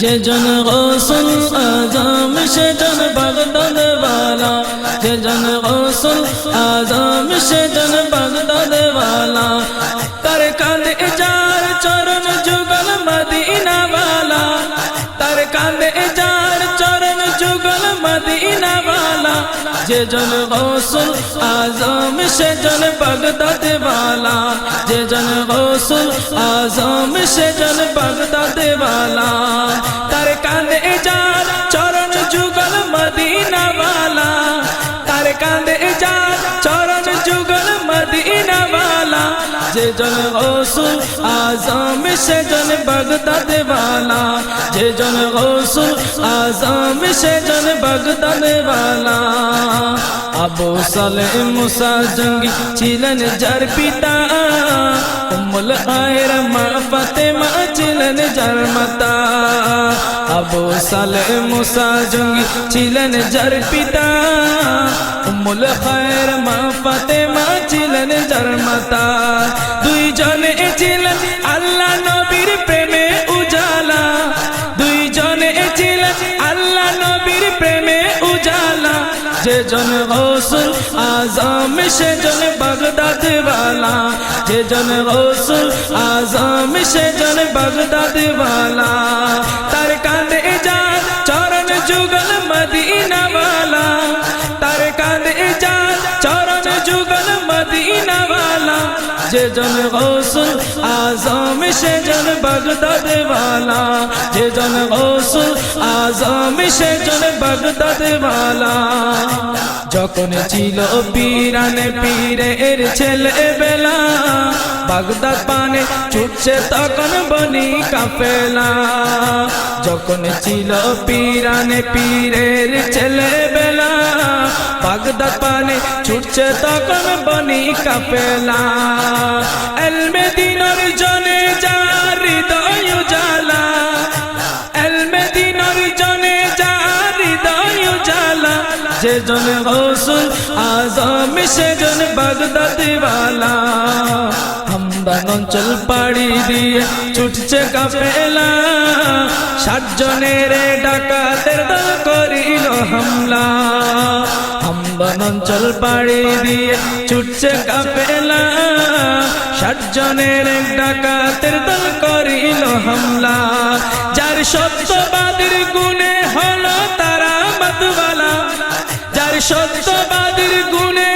যেজন গোসল আজম সেজন বাগদাদ বালা। যেজন গোসল আজম সেজন বাগদাদ বালা। তার কাঁধে যার চরণ যুগল মদিনা বালা। তার কাঁধে যার চরণ যুগল মদিনা বালা। যেজন গোসল আজম সেজন বাগদাদ বালা। যেজন গোসল আজম সেজন বাগদাদ বালা। جے جن غوث اعظم سے جن بغداد والا جے جن غوث اعظم سے جن بغداد والا আবু সালেহ মুসা জঙ্গি ছিলেন যার পিতা। উম্মুল খায়র মা ফাতেমা ছিলেন যার মাতা। আবু সালেহ মুসা জঙ্গি ছিলেন যার পিতা। উম্মুল খায়র মা ফাতেমা ছিলেন যার মাতা। দুইজনে ছিলেন আল্লাহ যেজন রসুল আজম সেজন বাগদাদ বালা। যেজন রসুল আজম সেজন বাগদাদ বালা। যেজন গৌসুল, আজম সেজন যে জন গৌসুল, আজম সেজন দেওয়ালা যখন ছিল পিরানে পীরের ছেলেবেলা বাগদাদ পানে ছুটছে তখন বনি কাফেলা। যখন ছিল পীরানে পীরের ছেলে বেলা বাগদাদ পানে ছুটছে তখন বনি কাফেলা। এলমে দিনর জনে যার হৃদয় জালা এলমে দিনর জনে যার হৃদয় জালা যে জন গৌসুল আজম সে জন বাগদাদ वाला হামদান অঞ্চল পাড়ি দিয়ে ছুটছে কাফেলা সাতজনের ডাকাতের দল করিল হামলা। হামদান অঞ্চল পাড়ি দিয়ে ছুটছে কাফেলা সাতজনের ডাকাতের দল করিল হামলা। যার সত্যবাদীর গুণে হলো তারা মতবালা। যার সত্যবাদীর গুণে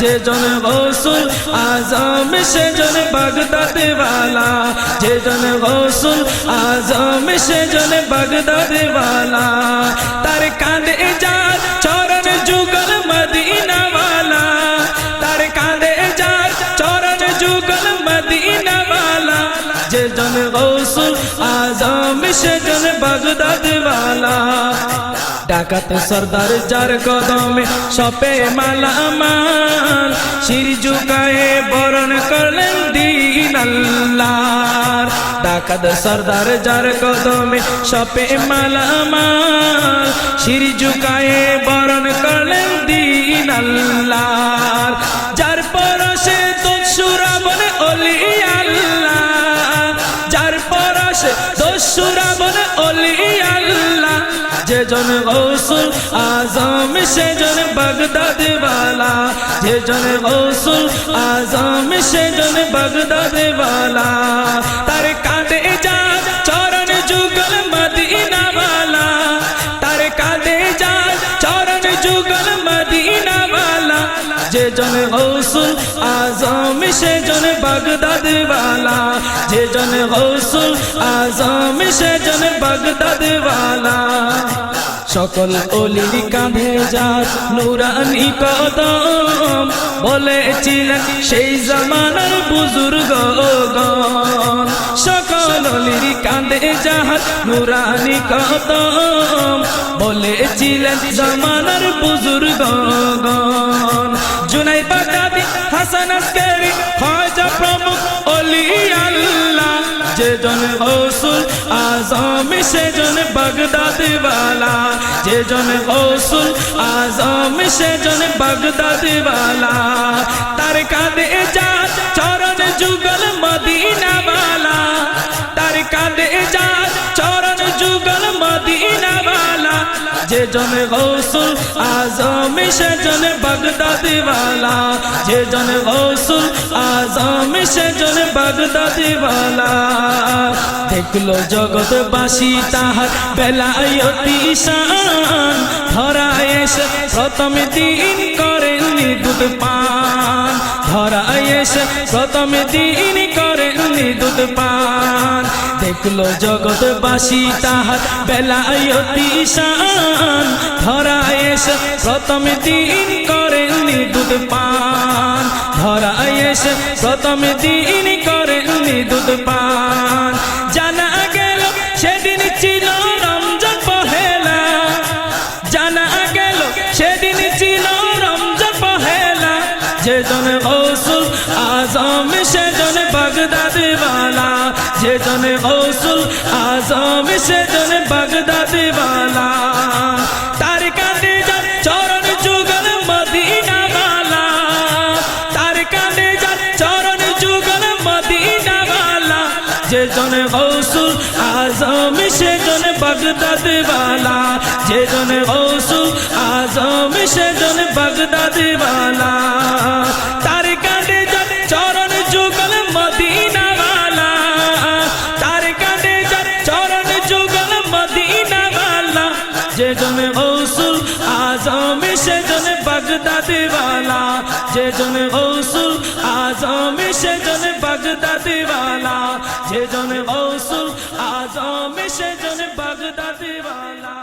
যেজন গৌসুল আজম সেজন বাগদাদেওয়ালা যেজন গৌসুল আজম সেজন বাগদাদেওয়ালা তার কাঁধে যা যেজন গৌসুল আজম সেজন বাগদাদ বালা। ডাকাত সর্দার যার কদমে সপে মালামাল শির ঝুকায়ে বরণ করলেন দিন ডাকাত সর্দার যার কদমে সপে মালামাল শির ঝুকায়ে বরণ করলেন দিন আল্লাহ সেজন গৌসুল আজম সেজন বাগদাদ বালা। যেজন গৌসুল আজম সেজন বাগদাদ বালা। তার কাঁধে যা চরণ যুগল মদিনা বালা। তার কাঁধে যা চরণ যুগল মদিনা বালা। যেজন গৌসুল আজম সেজন বাগদাদ বালা। যেজন গৌসুল আজম সেজন বাগদাদ বালা। সকল অলির কাঁধে যার নুরানি কদম বলেছিলেন, সেই জামানার বুজুর্গ সকল অলির কাঁধে যাহার নুরানি কদম বলেছিলেন, জামানার বুজুর্গ জুনাই বাগাদি হাসান প্রমুখ অলি যেজন হৌসুল আজমি সেজন বাগদাদিওয়ালা যেজন হৌসুল আজমি সেজন বাগদাদিওয়ালা তার কাঁধে যা চর যে জন গৌসুল আজম সে জন বাগদাদিওয়ালা যে জন গৌসুল আজম সে জন বাগদাদিওয়ালা দেখল জগৎবাসী তাহার বেলায়তি শান ধরা এসে প্রথম দিন করেননি দুধ পান। ধরা এসে প্রথম দিন করেননি দুধ পান দেখল জগৎবাসী তাহার বেলায়তি শান ধরা এসে প্রথম দিন করেননি দুধ পান ধরা এসে প্রথম দিন করেননি দুধ পান জানা গেল সেদিন ছিল রমজান পহেলা। সেদিন ছিল পহেলা। যে জন গৌসুল আজম বাগদাদিওয়ালা যে জন গৌসুল আজম সে জন বাগদাদিওয়ালা তার কাঁদে যার চরণ যুগল মদিনাওয়ালা তার কাঁদে যার চরণ যুগল মদিনাওয়ালা যে জন গৌসুল আজম সে জন বাগদাদিওয়ালা যে জন গৌসুল আজম সে জন বাগদাদিওয়ালা যে জন গৌসুল আজম সে জন বাগদাদিওয়ালা যে জন গৌসুল আজম সে জন বাগদাদিওয়ালা যে জন গৌসুল আজম সে জন বাগদাদিওয়ালা